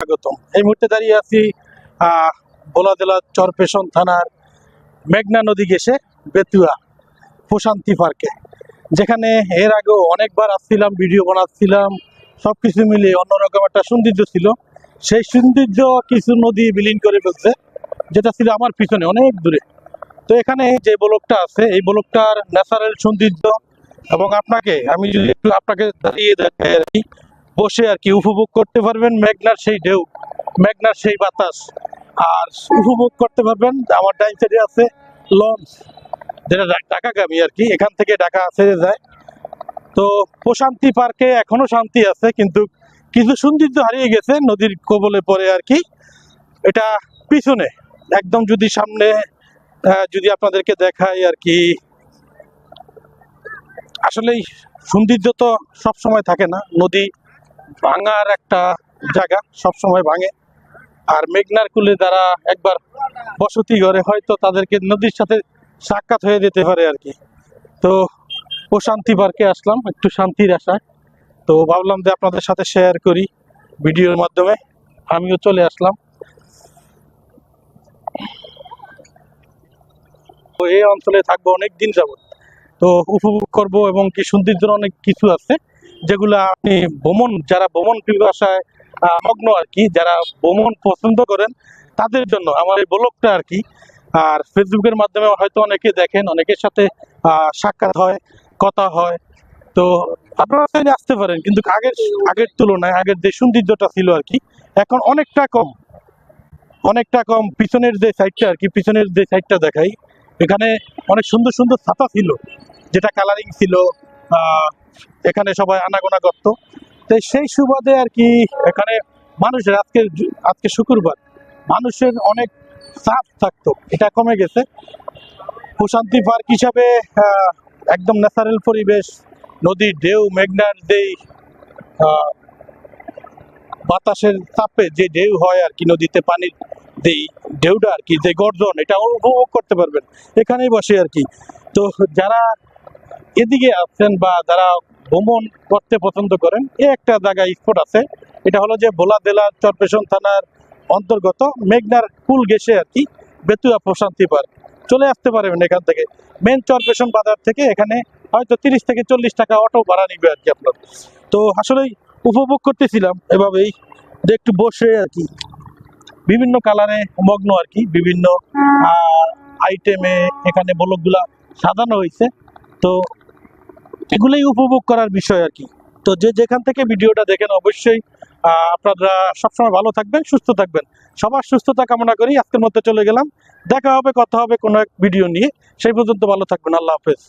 স্বাগতম। এই মুহূর্তে দাঁড়িয়ে আছি ভোলা চরপেশন থানার মেঘনা নদী গেছে বেতুয়া প্রশান্তি পার্কে। যেখানে এর আগেও অনেকবার আসছিলাম, ভিডিও বানাচ্ছিলাম সব কিছু মিলিয়ে অন্যরকম একটা সৌন্দর্য ছিল। সেই সৌন্দর্য কিছু নদী বিলীন করে ফেলছে, যেটা ছিল আমার পিছনে, অনেক দূরে। তো এখানে যে ব্লকটা আছে, এই ব্লকটার ন্যাচারাল সৌন্দর্য, এবং আপনাকে, আমি যদি একটু আপনাকে দাঁড়িয়ে দেখাই বসে আর কি উপভোগ করতে পারবেন মেঘনার সেই ঢেউ, মেঘনার সেই বাতাস। আর উপভোগ করতে পারবেন আমার ডাইন সাইডে আছে লঞ্চ, যেটা ঢাকাগামী আর কি, এখান থেকে ঢাকা ছেড়ে যায়। তো প্রশান্তি পার্কে এখনও শান্তি আছে, কিন্তু কিছু সৌন্দর্য হারিয়ে গেছে নদীর কবলে পড়ে আর কি। এটা পিছনে, একদম যদি সামনে যদি আপনাদেরকে দেখাই আর কি। আসলেই সৌন্দর্য তো সব সময় থাকে না, নদী ভাঙার একটা জায়গা সব সময় ভাঙে। আর মেঘনার কুলে যারা একবার বসতি ঘরে হয়তো তাদেরকে নদীর সাথে সাক্ষাৎ হয়ে যেতে পারে আর কি। তো প্রশান্তি পার্কে আসলাম, একটু শান্তির আশায়। তো ভাবলাম যে আপনাদের সাথে শেয়ার করি ভিডিওর মাধ্যমে। আমিও চলে আসলাম। তো এই অঞ্চলে থাকব অনেক দিন যাবত তো উপভোগ করব এবং কি সৌন্দর্যের অনেক কিছু আছে। যেগুলো আপনি ভ্রমণ, যারা ভ্রমণ পিপাসায় মগ্ন আর কি যারা ভ্রমণ পছন্দ করেন, তাদের জন্য আমার এই ব্লগটা আর কি আর ফেসবুকের মাধ্যমে হয়তো অনেকে দেখেন, অনেকের সাথে সাক্ষাৎ হয়, কথা হয়। তো আপনারা চাইলে আসতে পারেন, কিন্তু আগের আগের তুলনায়, আগের যে সৌন্দর্যটা ছিল আর কি এখন অনেকটা কম। অনেকটা কম। পিছনের যে সাইডটা আর কি পিছনের যে সাইডটা দেখাই, এখানে অনেক সুন্দর সুন্দর ছাতা ছিল, যেটা কালারিং ছিল এখানে সবাই আনাগোনা করত। তো সেই সুবাদে আর কি এখানে মানুষের, আজকে আজকে শুক্রবার, মানুষের অনেক চাপ থাকতো, এটা কমে গেছে। প্রশান্তি পার্ক হিসাবে একদম ন্যাচারাল পরিবেশ, নদীর ঢেউ, মেঘনার যেই বাতাসের চাপে যে ঢেউ হয় আর কি নদীতে পানির যেই ঢেউটা আর কি, যে গর্জন, এটা উপভোগ করতে পারবেন। এখানেই বসে আর কি। তো যারা এদিকে আসছেন বা যারা ভ্রমণ করতে পছন্দ করেন, এ একটা জায়গায় স্পট আছে। এটা হলো যে ভোলা জেলার চরপেশন থানার অন্তর্গত মেঘনার কুল গেছে আর কি, বেতুয়া প্রশান্তি পার্ক। চলে আসতে পারবেন এখান থেকে। মেন চরপেশন বাজার থেকে এখানে হয়তো তিরিশ থেকে চল্লিশ টাকা অটো ভাড়া নিবে আর কি আপনার। তো আসলেই উপভোগ করতেছিলাম এভাবেই যে একটু বসে আর কি। বিভিন্ন কালারে মগ্ন আর কি, বিভিন্ন আইটেমে এখানে ব্লকগুলা সাজানো হয়েছে। তো এগুলোই উপভোগ করার বিষয় আর কি। তো যে যেখান থেকে ভিডিওটা দেখেন, অবশ্যই আপনারা সবসময় ভালো থাকবেন, সুস্থ থাকবেন। সবার সুস্থতা কামনা করি, আজকের মধ্যে চলে গেলাম। দেখা হবে, কথা হবে কোনো এক ভিডিও নিয়ে। সেই পর্যন্ত ভালো থাকবেন, আল্লাহ হাফেজ।